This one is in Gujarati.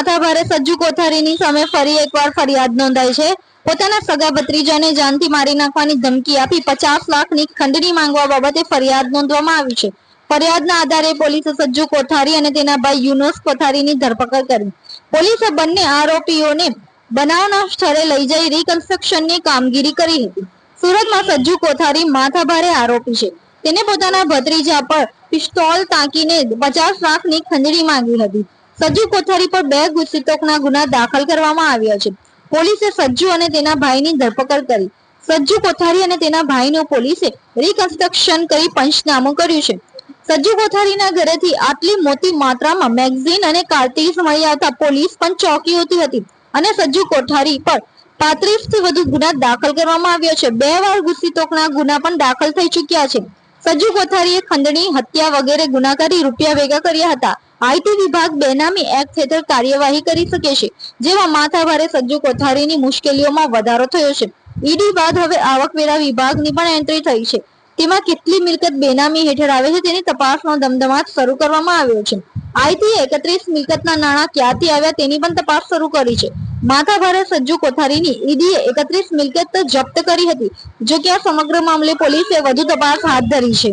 માથાભારે સજ્જુ કોથારીની સામે ફરી એકવાર ફરિયાદ નોંધાઈ છે. પોતાના સગા ભત્રીજાને જાનથી મારી નાખવાની ધમકી આપી પચાસ લાખની ખંડણી માંગવા બાબતે ફરિયાદ નોંધવામાં આવી છે. ફરિયાદના આધારે પોલીસે સજ્જુ કોઠારી અને તેના ભાઈ યુનુસ કોઠારીની ધરપકડ કરી. પોલીસે બંને આરોપીઓને બનાવના સ્થળે લઈ જઈ રિકન્સ્ટ્રક્શનની કામગીરી કરી હતી. સુરતમાં સજ્જુ કોઠારી માથાભારે આરોપી છે. તેને પોતાના ભત્રીજા પર પિસ્તોલ તાકીને પચાસ લાખની ખંડણી માંગી હતી. સજ્જુ કોઠારી પર બે ગુસ્સીતોકના ગુના દાખલ કરવામાં આવ્યા છે. પોલીસે સજ્જુ અને તેના ભાઈની ધરપકડ કરી. સજ્જુ કોઠારી અને તેના ભાઈનો પોલીસે રિકન્સ્ટ્રક્શન કરી પંચનામું કર્યું છે. સજ્જુ કોઠારીના ઘરેથી આટલી મોટી માત્રામાં મેગઝીન અને કાર્ટીસ મળી આવતા પોલીસ પણ ચોંકી ઉઠી હતી અને સજ્જુ કોઠારી પર પાંત્રીસથી વધુ ગુના દાખલ કરવામાં આવ્યો છે. બે વાર ગુસ્સીતોકના ગુના પણ દાખલ થઈ ચૂક્યા છે. સજ્જુ કોથારીએ ખંડણી, હત્યા વગેરે ગુના કરી રૂપિયા ભેગા કર્યા હતા. આઈટી વિભાગ બેનામી એક્ટ હેઠળ કાર્યવાહી કરી શકે છે, જેમાં માથાભારે સજ્જુ કોઠારીની મુશ્કેલીઓમાં વધારો થયો છે. ઈડી બાદ હવે આવકવેરા વિભાગની પણ એન્ટ્રી થઈ છે. તેમાં કેટલી મિલકત બેનામી હેઠળ આવે છે તેની તપાસનો ધમધમાટ શરૂ કરવામાં આવ્યો છે. આઈટી એકત્રીસ મિલકતના નાણાં ક્યાંથી આવ્યા તેની પણ તપાસ શરૂ કરી છે. માથાભારે સજ્જુ કોઠારીની ઈડીએ એકત્રીસ મિલકત જપ્ત કરી હતી, જો કે આ સમગ્ર મામલે પોલીસે વધુ તપાસ હાથ ધરી છે.